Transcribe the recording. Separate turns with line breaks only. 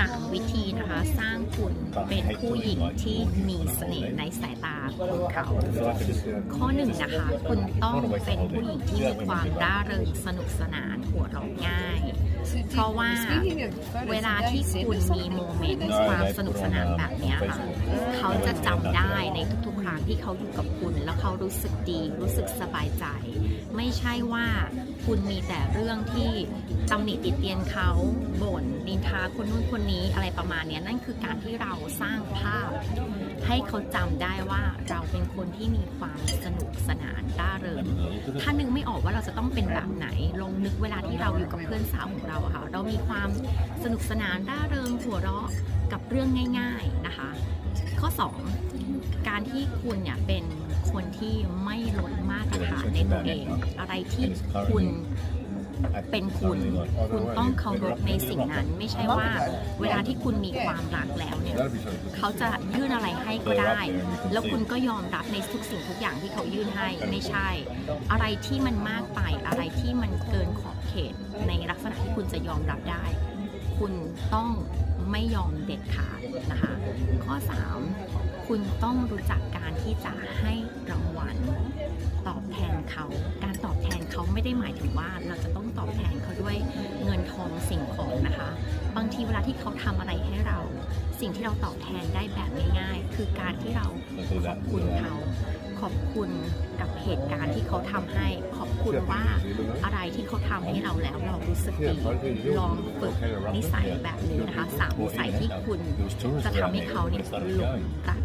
3 วิธีนะคะ สร้างคุณเป็นผู้หญิงที่มีเสน่ห์ในสายตาของเขา ข้อหนึ่งนะคะ คุณต้องเป็นผู้หญิงที่มีความร่าเริงสนุกสนานหัวเราะง่าย เพราะว่าเวลาที่คุณมีโมเมนต์ความสนุกสนานแบบนี้ค่ะ เขาจะจำได้ในทุกๆครั้งที่เขาอยู่กับคุณ แล้วเขารู้สึกดีรู้สึกสบายใจ ไม่ใช่ว่าคุณมีแต่เรื่องที่ตำหนิติเตียนเขาบ่นนินทาคนนู้นคนนี้อะไรประมาณเนี้ยนั่นคือการที่เราสร้างภาพ ให้เขาจำได้ว่าเราเป็นคนที่มีความสนุกสนานร่าเริงถ้านึกไม่ออกว่าเราจะต้องเป็นแบบไหน ลองนึกเวลาที่เราอยู่กับเพื่อนสาวของเราอะค่ะเรามีความสนุกสนานร่าเริงหัวเราะกับเรื่องง่าย ๆนะคะ ข้อ 2 การที่คุณเนี่ยเป็น คนที่ไม่ลดมาตรฐานในตัวเอง อะไรที่คุณเป็นคุณคุณต้องเคารพในสิ่งนั้น ไม่ใช่ว่าเวลาที่คุณมีความรักแล้วเนี่ยเขาจะยื่นอะไรให้ก็ได้ แล้วคุณก็ยอมรับในทุกสิ่งทุกอย่างที่เขายื่นให้ไม่ใช่ อะไรที่มันมากไปอะไรที่มันเกินขอบเขตในลักษณะที่คุณจะยอมรับได้ คุณต้องไม่ยอมเด็ดขาดนะคะ ข้อ 3 คุณต้องรู้จักการที่จะให้รางวัลตอบแทนเขา การตอบแทนเขาไม่ได้หมายถึงว่าเราจะต้องตอบแทนเขาด้วยเงินทองสิ่งของนะคะางทีเวลาที่เขาทำอะไรให้เรา สิ่งที่เราตอบแทนได้แบบง่ายๆ คือการที่เราขอบคุณเขาขอบคุณกับเหตุการณ์ที่เขาทำให้ ขอบคุณว่าอะไรที่เขาทำให้เราแล้วเรารู้สึกดีลองฝึกนิสัยแบบนี้นะคะสามนิสัยที่คุณจะทำให้เขาเนี่ยหลงรัก